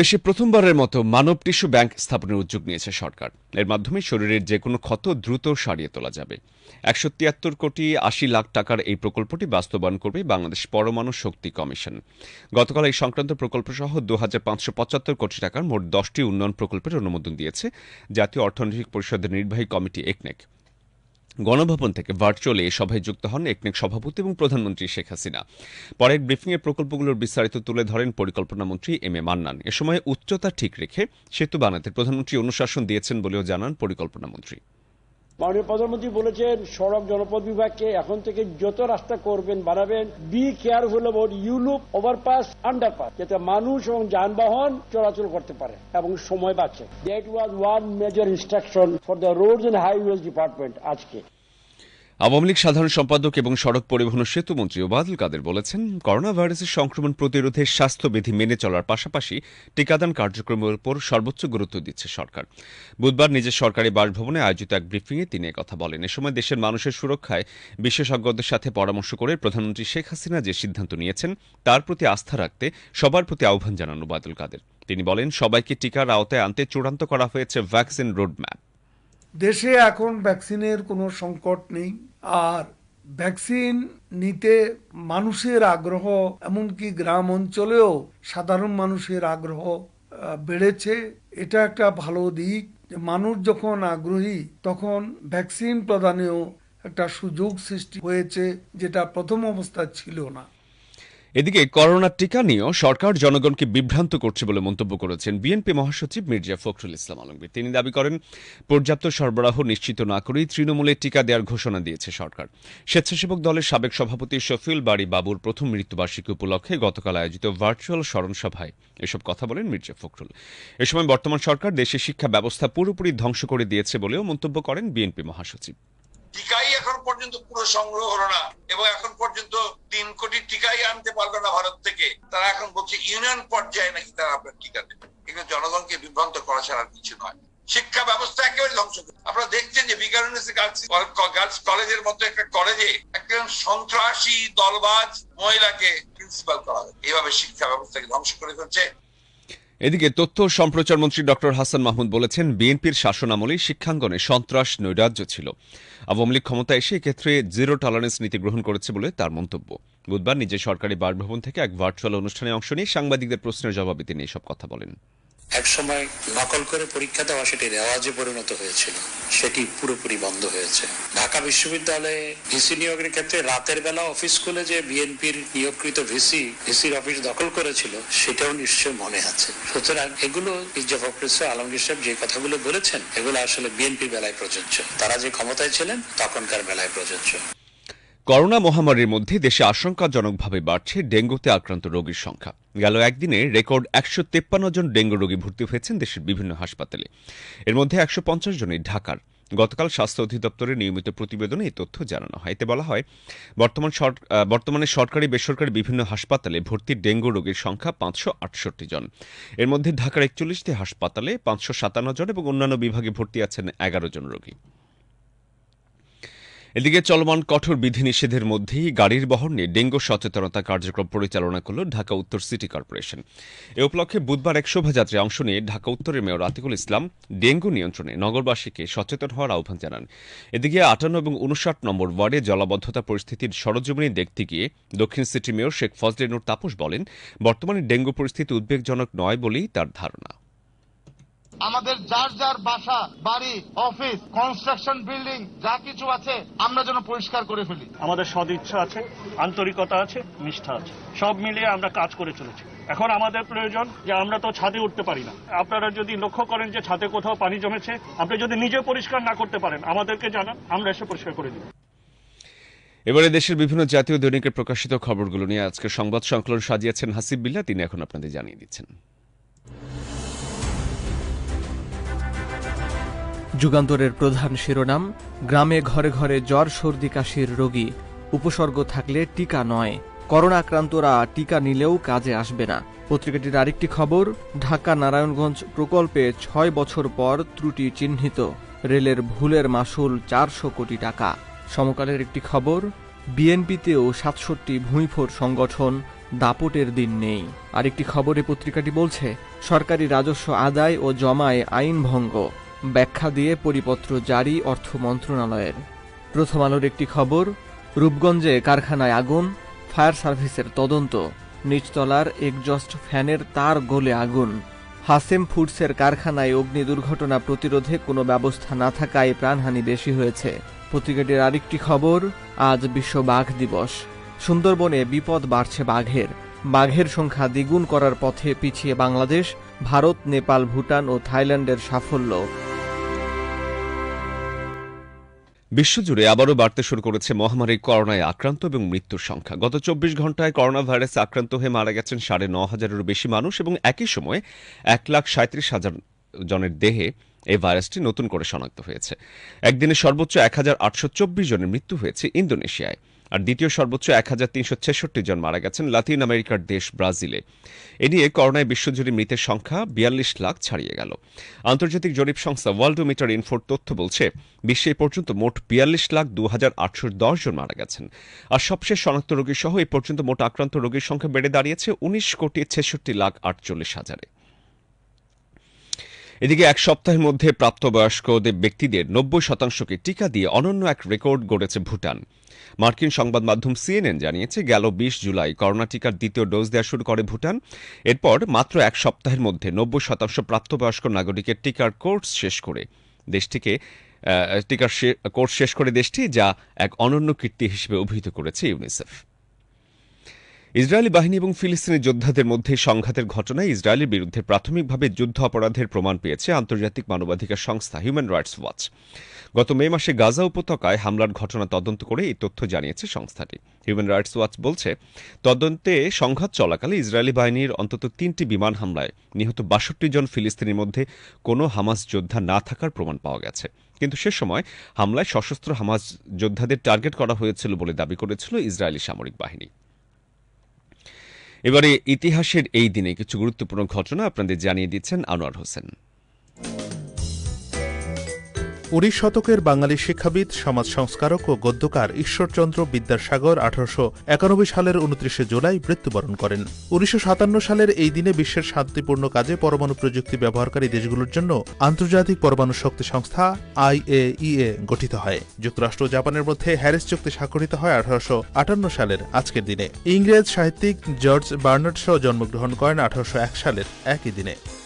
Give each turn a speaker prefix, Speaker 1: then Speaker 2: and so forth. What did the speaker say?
Speaker 1: দেশে প্রথমবারের মতো মানব টিস্যু ব্যাংক স্থাপনের উদ্যোগ নিয়েছে সরকার এর মাধ্যমে শরীরের যে কোনো ক্ষত দ্রুত সারিয়ে তোলা যাবে একশো তিয়াত্তর কোটি আশি লাখ টাকার এই প্রকল্পটি বাস্তবায়ন করবে বাংলাদেশ পরমাণু শক্তি কমিশন গতকাল এই সংক্রান্ত প্রকল্প সহ দু হাজার পাঁচশো পঁচাত্তর কোটি টাকার মোট দশটি উন্নয়ন প্রকল্পের অনুমোদন দিয়েছে জাতীয় অর্থনৈতিক পরিষদের নির্বাহী কমিটি একনেক গণভবন থেকে ভার্চুয়ালি এ সভায় যুক্ত হন একনেক সভাপতি এবং প্রধানমন্ত্রী শেখ হাসিনা পরে ব্রিফিংয়ে প্রকল্পগুলোর বিস্তারিত তুলে ধরেন পরিকল্পনা মন্ত্রী এম এ মান্নান এ সময় উচ্চতা ঠিক রেখে সেতু বানাতে প্রধানমন্ত্রী অনুশাসন দিয়েছেন বলেও জানান পরিকল্পনা মন্ত্রী
Speaker 2: মাননীয় প্রধানমন্ত্রী বলেছেন সড়ক জনপদ বিভাগকে এখন থেকে যত রাস্তা করবেন বানাবেন be careful about U loop overpass underpass যাতে মানুষ এবং যানবাহন চলাচল করতে পারে এবং সময় বাঁচে that was one major instruction for the roads and highways department আজকে
Speaker 1: আওয়ামী লীগ সাধারণ সম্পাদক এবং সড়ক পরিবহন ও সেতুমন্ত্রী ওবায়দুল কাদের বলেছেন করোনা ভাইরাসের সংক্রমণ প্রতিরোধে স্বাস্থ্যবিধি মেনে চলার পাশাপাশি টিকাদান কার্যক্রমের উপর সর্বোচ্চ গুরুত্ব দিচ্ছে সরকার বুধবার নিজের সরকারি বাসভবনে আয়োজিত এক ব্রিফিংয়ে তিনি কথা বলেন এ সময় দেশের মানুষের সুরক্ষায় বিশেষজ্ঞদের সাথে পরামর্শ করে প্রধানমন্ত্রী শেখ হাসিনা যে সিদ্ধান্ত নিয়েছেন তার প্রতি আস্থা রাখতে সবার প্রতি আহ্বান জানান ওবায়দুল কাদের তিনি বলেন সবাইকে টিকার আওতায় আনতে চূড়ান্ত করা হয়েছে ভ্যাকসিন রোডম্যাপ
Speaker 3: দেশে এখন ভ্যাকসিনের কোনো সংকট নেই আর ভ্যাকসিন নিতে মানুষের আগ্রহ এমনকি গ্রাম অঞ্চলেও সাধারণ মানুষের আগ্রহ বেড়েছে এটা একটা ভালো দিক মানুষ যখন আগ্রহী তখন ভ্যাকসিন প্রদানেও একটা সুযোগ সৃষ্টি হয়েছে যেটা প্রথম অবস্থায় ছিল না
Speaker 1: এদিকে করোনা টিকা নিয়েও সরকার জনগণকে বিভ্রান্ত করছে বলে মন্তব্য করেছেন বিএনপি মহাসচিব মির্জা ফখরুল ইসলাম আলমগীর তিনি দাবি করেন পর্যাপ্ত সরবরাহ নিশ্চিত না করেই তৃণমূলে টিকা দেওয়ার ঘোষণা দিয়েছে সরকার স্বেচ্ছাসেবক দলের সাবেক সভাপতি শফিউল বাড়ি বাবুর প্রথম মৃত্যুবার্ষিকী উপলক্ষে গতকাল আয়োজিত ভার্চুয়াল স্মরণসভায় এসব কথা বলেন মির্জা ফখরুল এ সময় বর্তমান সরকার দেশের শিক্ষা ব্যবস্থা পুরোপুরি ধ্বংস করে দিয়েছে বলেও মন্তব্য করেন বিএনপি মহাসচিব
Speaker 4: টিকাই এখন পর্যন্ত পুরো সংগ্রহ হলো না এবং এখন কোটি টিকাই আনতে পারবে না ভারত থেকে তারা এখন বলছে ইউনিয়ন পর্যায়ে নাকি তারা আপনার টিকা দেবে এগুলো জনগণকে বিভ্রান্ত করা ছাড়া কিছু নয় শিক্ষা ব্যবস্থা একেবারে ধ্বংস করে আপনারা দেখছেন যে বিকারণেস গার্লস কলেজের মতো একটা কলেজে একজন সন্ত্রাসী দলবাজ মহিলাকে প্রিন্সিপাল করা হয় এইভাবে শিক্ষা ব্যবস্থাকে ধ্বংস করে ফেলছে
Speaker 1: এদিকে তথ্য সম্প্রচার মন্ত্রী ডক্টর হাসান মাহমুদ বলেছেন বিএনপির শাসনামলে শিক্ষাঙ্গনে সন্ত্রাস নৈরাজ্য ছিল আওয়ামী লীগ ক্ষমতায় এসে এক্ষেত্রে জিরো টলারেন্স নীতি গ্রহণ করেছে বলে তার মন্তব্য বুধবার নিজের সরকারি বাসভবন থেকে এক ভার্চুয়াল অনুষ্ঠানে অংশ নিয়ে সাংবাদিকদের প্রশ্নের জবাবে তিনি এসব কথা বলেন
Speaker 5: এক সময় নকল করে পরীক্ষা দেওয়া সেটি রেওয়াজে পরিণত হয়েছিল সেটি পুরোপুরি বন্ধ হয়েছে ঢাকা বিশ্ববিদ্যালয়ে ভিসি নিয়োগের ক্ষেত্রে রাতের বেলা অফিস খুলে যে বিএনপির নিয়োগকৃত ভিসি ভিসির অফিস দখল করেছিল সেটাও নিশ্চয় মনে আছে সুতরাং এগুলো মির্জা আলমগীর সাহেব যে কথাগুলো বলেছেন এগুলো আসলে বিএনপি বেলায় প্রযোজ্য তারা যে ক্ষমতায় ছিলেন তখনকার বেলায় প্রযোজ্য
Speaker 1: করোনা মহামারীর মধ্যে দেশে আশঙ্কাজনকভাবে বাড়ছে ডেঙ্গুতে আক্রান্ত রোগীর সংখ্যা গেল একদিনে রেকর্ড একশো তেপ্পান্ন জন ডেঙ্গু রোগী ভর্তি হয়েছেন দেশের বিভিন্ন হাসপাতালে এর মধ্যে একশো পঞ্চাশ জনই ঢাকার গতকাল স্বাস্থ্য অধিদপ্তরের নিয়মিত প্রতিবেদনে এই তথ্য জানানো হয় এতে বলা হয় বর্তমান বর্তমানে সরকারি বেসরকারি বিভিন্ন হাসপাতালে ভর্তি ডেঙ্গু রোগীর সংখ্যা পাঁচশো আটষট্টি জন এর মধ্যে ঢাকার একচল্লিশটি হাসপাতালে পাঁচশো সাতান্ন জন এবং অন্যান্য বিভাগে ভর্তি আছেন এগারো জন রোগী এদিকে চলমান কঠোর বিধিনিষেধের মধ্যেই গাড়ির বহর নিয়ে ডেঙ্গু সচেতনতা কার্যক্রম পরিচালনা করল ঢাকা উত্তর সিটি কর্পোরেশন এ উপলক্ষে বুধবার এক শোভাযাত্রায় অংশ নিয়ে ঢাকা উত্তরের মেয়র আতিকুল ইসলাম ডেঙ্গু নিয়ন্ত্রণে নগরবাসীকে সচেতন হওয়ার আহ্বান জানান এদিকে আটান্ন এবং উনষাট নম্বর ওয়ার্ডে জলাবদ্ধতা পরিস্থিতির সরজমিনী দেখতে গিয়ে দক্ষিণ সিটি মেয়র শেখ ফজলে নুর তাপস বলেন বর্তমানে ডেঙ্গু পরিস্থিতি উদ্বেগজনক নয় বলেই তার ধারণা
Speaker 6: আমাদের যার যার বাসা বাড়ি অফিস কনস্ট্রাকশন বিল্ডিং যা কিছু আছে আমরা যেন পরিষ্কার করে ফেলি
Speaker 7: আমাদের সদিচ্ছা আছে আন্তরিকতা আছে নিষ্ঠা আছে সব মিলিয়ে আমরা কাজ করে চলেছি এখন আমাদের প্রয়োজন যে আমরা তো ছাদে উঠতে পারি না আপনারা যদি লক্ষ্য করেন যে ছাদে কোথাও পানি জমেছে আপনি যদি নিজে পরিষ্কার না করতে পারেন আমাদেরকে জানান আমরা এসে পরিষ্কার করে দিব
Speaker 1: এবারে দেশের বিভিন্ন জাতীয় দৈনিকে প্রকাশিত খবরগুলো নিয়ে আজকে সংবাদ সংকলন সাজিয়েছেন হাসিব বিল্লা তিনি এখন আপনাদের জানিয়ে দিচ্ছেন
Speaker 8: যুগান্তরের প্রধান শিরোনাম গ্রামে ঘরে ঘরে জ্বর সর্দি কাশির রোগী উপসর্গ থাকলে টিকা নয় করোনা আক্রান্তরা টিকা নিলেও কাজে আসবে না পত্রিকাটির আরেকটি খবর ঢাকা নারায়ণগঞ্জ প্রকল্পে ছয় বছর পর ত্রুটি চিহ্নিত রেলের ভুলের মাসুল চারশো কোটি টাকা সমকালের একটি খবর বিএনপিতেও সাতষট্টি ভূঁইফোর সংগঠন দাপটের দিন নেই আরেকটি খবরে পত্রিকাটি বলছে সরকারি রাজস্ব আদায় ও জমায় আইন ভঙ্গ ব্যাখ্যা দিয়ে পরিপত্র জারি অর্থ মন্ত্রণালয়ের প্রথম আলোর একটি খবর রূপগঞ্জে কারখানায় আগুন ফায়ার সার্ভিসের তদন্ত নিচতলার একজস্ট ফ্যানের তার গোলে আগুন হাসেম ফুডসের কারখানায় অগ্নি দুর্ঘটনা প্রতিরোধে কোনো ব্যবস্থা না থাকায় প্রাণহানি বেশি হয়েছে পত্রিকাটির আরেকটি খবর আজ বিশ্ব বাঘ দিবস সুন্দরবনে বিপদ বাড়ছে বাঘের বাঘের সংখ্যা দ্বিগুণ করার পথে পিছিয়ে বাংলাদেশ ভারত নেপাল ভুটান ও থাইল্যান্ডের সাফল্য
Speaker 1: বিশ্বজুড়ে আবারও বাড়তে শুরু করেছে মহামারী করোনায় আক্রান্ত এবং মৃত্যুর সংখ্যা গত চব্বিশ ঘন্টায় করোনা ভাইরাসে আক্রান্ত হয়ে মারা গেছেন সাড়ে ন হাজারেরও বেশি মানুষ এবং একই সময়ে এক লাখ সাঁত্রিশ হাজার জনের দেহে এই ভাইরাসটি নতুন করে শনাক্ত হয়েছে একদিনে সর্বোচ্চ এক হাজার আটশো চব্বিশ জনের মৃত্যু হয়েছে ইন্দোনেশিয়ায় আর দ্বিতীয় সর্বোচ্চ এক জন মারা গেছেন লাতিন আমেরিকার দেশ ব্রাজিলে এ নিয়ে করোনায় বিশ্বজুড়ে মৃতের সংখ্যা বিয়াল্লিশ লাখ ছাড়িয়ে গেল আন্তর্জাতিক জরিপ সংস্থা ওয়ার্ল্ডোমিটার ইনফোর তথ্য বলছে বিশ্বে পর্যন্ত মোট বিয়াল্লিশ লাখ দু হাজার জন মারা গেছেন আর সবশেষ শনাক্ত রোগী সহ এ পর্যন্ত মোট আক্রান্ত রোগীর সংখ্যা বেড়ে দাঁড়িয়েছে উনিশ কোটি ছেষট্টি লাখ আটচল্লিশ হাজারে এদিকে এক সপ্তাহের মধ্যে প্রাপ্তবয়স্কদের ব্যক্তিদের নব্বই শতাংশকে টিকা দিয়ে অনন্য এক রেকর্ড গড়েছে ভুটান মার্কিন সংবাদ মাধ্যম সিএনএন জানিয়েছে গেল বিশ জুলাই করোনা টিকার দ্বিতীয় ডোজ দেওয়া শুরু করে ভুটান এরপর মাত্র এক সপ্তাহের মধ্যে নব্বই শতাংশ প্রাপ্তবয়স্ক নাগরিকের টিকার কোর্স শেষ করে দেশটিকে টিকার কোর্স শেষ করে দেশটি যা এক অনন্য কীর্তি হিসেবে অভিহিত করেছে ইউনিসেফ ইসরায়েলি বাহিনী এবং ফিলিস্তিনি যোদ্ধাদের মধ্যে সংঘাতের ঘটনায় ইসরায়েলের বিরুদ্ধে প্রাথমিকভাবে যুদ্ধ অপরাধের প্রমাণ পেয়েছে আন্তর্জাতিক মানবাধিকার সংস্থা হিউম্যান রাইটস ওয়াচ গত মে মাসে গাজা উপত্যকায় হামলার ঘটনা তদন্ত করে এই তথ্য জানিয়েছে সংস্থাটি হিউম্যান রাইটস ওয়াচ বলছে তদন্তে সংঘাত চলাকালে ইসরায়েলি বাহিনীর অন্তত তিনটি বিমান হামলায় নিহত বাষট্টি জন ফিলিস্তিনির মধ্যে কোনো হামাস যোদ্ধা না থাকার প্রমাণ পাওয়া গেছে কিন্তু সে সময় হামলায় সশস্ত্র হামাস যোদ্ধাদের টার্গেট করা হয়েছিল বলে দাবি করেছিল ইসরায়েলি সামরিক বাহিনী এবারে ইতিহাসের এই দিনে কিছু গুরুত্বপূর্ণ ঘটনা আপনাদের জানিয়ে দিচ্ছেন আনোয়ার হোসেন
Speaker 9: উনিশ শতকের বাঙালি শিক্ষাবিদ সমাজ সংস্কারক ও গদ্যকার ঈশ্বরচন্দ্র বিদ্যাসাগর আঠারোশো একানব্বই সালের উনত্রিশে জুলাই মৃত্যুবরণ করেন উনিশশো সাতান্ন সালের এই দিনে বিশ্বের শান্তিপূর্ণ কাজে পরমাণু প্রযুক্তি ব্যবহারকারী দেশগুলোর জন্য আন্তর্জাতিক পরমাণু শক্তি সংস্থা আইএইএ গঠিত হয় যুক্তরাষ্ট্র ও জাপানের মধ্যে হ্যারিস চুক্তি স্বাক্ষরিত হয় আঠারোশো আটান্ন সালের আজকের দিনে ইংরেজ সাহিত্যিক জর্জ বার্নার্ড জন্মগ্রহণ করেন আঠারোশো এক সালের একই দিনে